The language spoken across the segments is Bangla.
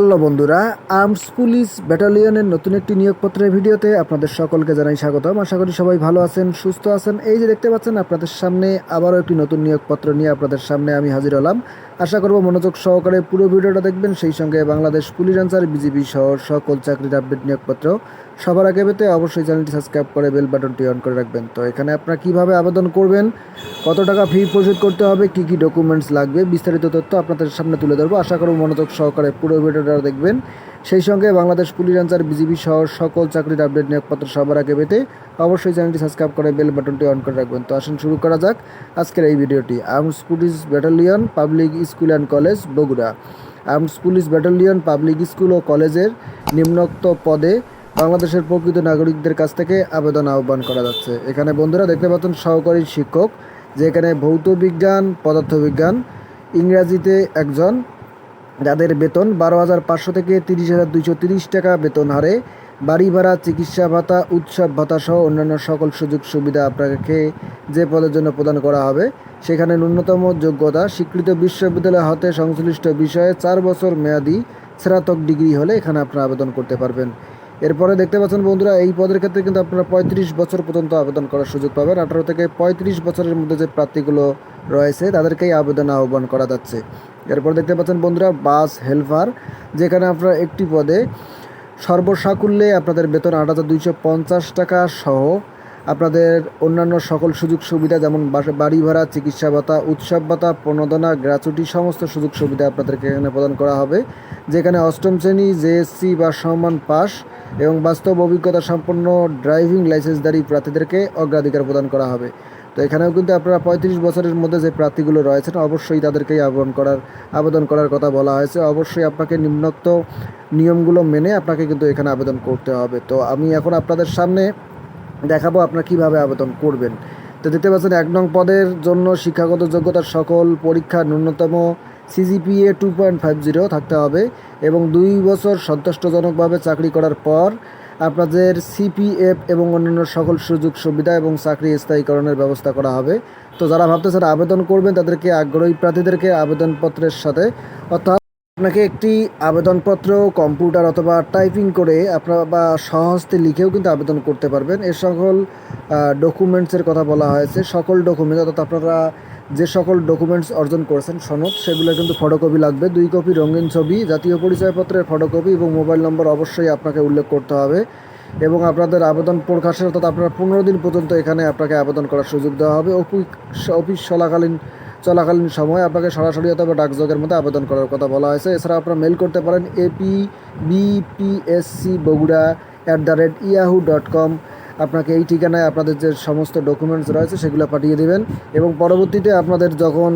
হ্যালো বন্ধুরা, আর্মস পুলিশ ব্যাটালিয়নের নতুন একটি নিয়োগপত্রের ভিডিওতে আপনাদের সকলকে জানাই স্বাগতম। আশা করি সবাই ভালো আছেন, সুস্থ আছেন। এই যে দেখতে পাচ্ছেন, আপনাদের সামনে আবারও একটি নতুন নিয়োগপত্র নিয়ে আপনাদের সামনে আমি হাজির হলাম। আশা করব মনোযোগ সহকারে পুরো ভিডিওটা দেখবেন। সেই সঙ্গে বাংলাদেশ পুলিশ আনসার, বিজিবি সহ সকল চাকরির আপডেট নিয়োগপত্র সবার আগে পেতে অবশ্যই চ্যানেলটি সাবস্ক্রাইব করে বেল বাটনটি অন করে রাখবেন। তো এখানে আপনারা কীভাবে আবেদন করবেন, কত টাকা ফি পরিশোধ করতে হবে, কি কি ডকুমেন্টস লাগবে, বিস্তারিত তথ্য আপনাদের সামনে তুলে ধরবো। আশা করব মনোযোগ সহকারে পুরো ভিডিওটা দেখবেন। সেই সঙ্গে বাংলাদেশ পুলিশ আনসার বিজিবি সহ সকল চাকরির আপডেট নিয়োগপত্র সবার আগে পেতে অবশ্যই চ্যানেলটি সাবস্ক্রাইব করে বেল বাটনটি অন করে রাখবেন। তো আসুন শুরু করা যাক আজকের এই ভিডিওটি। Arms Police Battalion, Public School and College, Bogura. Arms Police Battalion, Public School ও কলেজের নিম্নোক্ত পদে বাংলাদেশের প্রকৃত নাগরিকদের কাছ থেকে আবেদন আহ্বান করা যাচ্ছে। এখানে বন্ধুরা দেখতে পাচ্ছেন সহকারী শিক্ষক যেখানে ভৌত বিজ্ঞান পদার্থবিজ্ঞান ইংরাজিতে একজন যাদের বেতন বারো হাজার পাঁচশো থেকে তিরিশ হাজার দুইশো তিরিশ টাকা বেতন হারে, বাড়ি ভাড়া, চিকিৎসা ভাতা, উৎসব ভাতা সহ অন্যান্য সকল সুযোগ সুবিধা আপনাকে যে পদের জন্য প্রদান করা হবে, সেখানে ন্যূনতম যোগ্যতা, স্বীকৃত বিশ্ববিদ্যালয় হতে সংশ্লিষ্ট বিষয়ে চার বছর মেয়াদি স্নাতক ডিগ্রি হলে এখানে আপনারা আবেদন করতে পারবেন। এরপরে দেখতে পাচ্ছেন বন্ধুরা, এই পদের ক্ষেত্রে কিন্তু আপনারা পঁয়ত্রিশ বছর পর্যন্ত আবেদন করার সুযোগ পাবেন। আঠারো থেকে পঁয়ত্রিশ বছরের মধ্যে যে প্রার্থীগুলো রয়েছে, তাদেরকেই আবেদন আহ্বান করা যাচ্ছে। এরপর দেখতে পাচ্ছেন বন্ধুরা, বাস হেল্পার যেখানে আপনারা একটি পদে সর্বসাকুল্যে আপনাদের বেতন আট হাজার দুইশো পঞ্চাশ টাকা সহ আপনাদের অন্যান্য সকল সুযোগ সুবিধা যেমন বাড়ি ভাড়া, চিকিৎসা ভাতা, উৎসব ভাতা, প্রণোদনা গ্র্যাচুইটি সমস্ত সুযোগ সুবিধা আপনাদেরকে এখানে প্রদান করা হবে, যেখানে অষ্টম শ্রেণি, জেএসসি বা সম্মান পাস এবং বাস্তব অভিজ্ঞতা সম্পন্ন ড্রাইভিং লাইসেন্সধারী প্রার্থীদেরকে অগ্রাধিকার প্রদান করা হবে। তো এখানেও কিন্তু আপনারা পঁয়ত্রিশ বছরের মধ্যে যে প্রার্থীগুলো রয়েছেন, অবশ্যই তাদেরকেই আবেদন করার আবেদন করার কথা বলা হয়েছে। অবশ্যই আপনাকে নিম্নোক্ত নিয়মগুলো মেনে আপনাকে কিন্তু এখানে আবেদন করতে হবে। তো আমি এখন আপনাদের সামনে দেখাবো আপনারা কীভাবে আবেদন করবেন। তো দেখতে পাচ্ছেন, এক নং পদের জন্য শিক্ষাগত যোগ্যতার সকল পরীক্ষা ন্যূনতম CGPA two point five zero থাকতে হবে এবং দুই বছর সন্তুষ্টজনকভাবে চাকরি করার পর আপনাদের সিপিএফ এবং অন্যান্য সকল সুযোগ সুবিধা এবং চাকরি স্থায়ীকরণের ব্যবস্থা করা হবে। তো যারা ভাবতেছেন আবেদন করবেন, তাদেরকে আগ্রহী প্রার্থীদেরকে আবেদনপত্রের সাথে অর্থাৎ আপনাকে একটি আবেদনপত্র, কম্পিউটার অথবা টাইপিং করে আপনারা বা সহজতে লিখেও কিন্তু আবেদন করতে পারবেন। এ সকল ডকুমেন্টসের কথা বলা হয়েছে। সকল ডকুমেন্টস অর্থাৎ আপনারা যে সকল ডকুমেন্টস অর্জন করেছেন সনদ, সেগুলো কিন্তু ফটোকপি লাগবে। দুই কপি রঙিন ছবি, জাতীয় পরিচয়পত্রের ফটোকপি এবং মোবাইল নম্বর অবশ্যই আপনাকে উল্লেখ করতে হবে। এবং আপনাদের আবেদন প্রকাশের অর্থাৎ আপনারা পনেরো দিন পর্যন্ত এখানে আপনাকে আবেদন করার সুযোগ দেওয়া হবে। অফিস অফিস চলাকালীন চলাকালীন সময় আপনাকে সরাসরি অথবা ডাকযোগের মধ্যে আবেদন করার কথা বলা হয়েছে। এছাড়া আপনারা মেল করতে পারেন AP BPSC Bogura at the rate Yahoo dot com আপনাকে এই ঠিকানায় আপনাদের যে সমস্ত ডকুমেন্টস রয়েছে সেগুলো পাঠিয়ে দেবেন এবং পরবর্তীতে আপনাদের যখন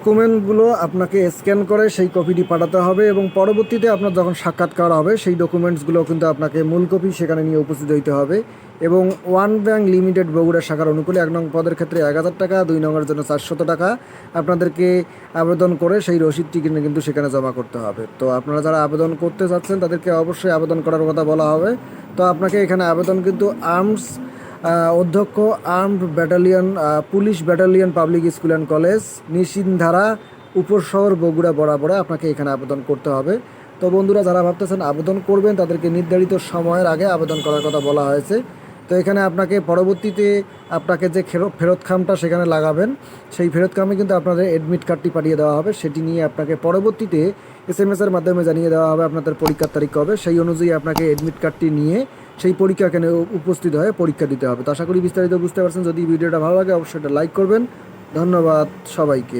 ডকুমেন্টগুলো আপনাকে স্ক্যান করে সেই কপিটি পাঠাতে হবে এবং পরবর্তীতে আপনার যখন সাক্ষাৎকার হবে, সেই ডকুমেন্টসগুলো কিন্তু আপনাকে মূল কপি সেখানে নিয়ে উপস্থিত হইতে হবে এবং ওয়ান ব্যাংক লিমিটেড বগুড়া শাখার অনুকূলে এক নং পদের ক্ষেত্রে এক হাজার টাকা, দুই নম্বরের জন্য চারশত টাকা আপনাদেরকে আবেদন করে সেই রসিদটি কিনে কিন্তু সেখানে জমা করতে হবে। তো আপনারা যারা আবেদন করতে চাচ্ছেন তাদেরকে অবশ্যই আবেদন করার কথা বলা হবে। তো আপনাকে এখানে আবেদন কিন্তু আর্মস অধ্যক্ষ armed battalion police battalion public school and college, Nishindhara, উপর শহর বগুড়া বরাবরে আপনাকে এখানে আবেদন করতে হবে। তো বন্ধুরা, যারা ভাবতেছেন আবেদন করবেন, তাদেরকে নির্ধারিত সময়ের আগে আবেদন করার কথা বলা হয়েছে। তো এখানে আপনাকে পরবর্তীতে আপনাকে যে ফেরত খামটা সেখানে লাগাবেন, সেই ফেরত খামে কিন্তু আপনাদের অ্যাডমিট কার্ডটি পাঠিয়ে দেওয়া হবে। সেটি নিয়ে আপনাকে পরবর্তীতে এস এম এর মাধ্যমে জানিয়ে দেওয়া হবে আপনাদের পরীক্ষার তারিখ কবে। সেই অনুযায়ী আপনাকে অ্যাডমিট কার্ডটি নিয়ে সেই পরীক্ষা কেন্দ্রে উপস্থিত হয়ে পরীক্ষা দিতে হবে। তো আশা করি বিস্তারিত বুঝতে পারছেন। যদি ভিডিওটা ভালো লাগে, অবশ্যই এটা লাইক করবেন। ধন্যবাদ সবাইকে।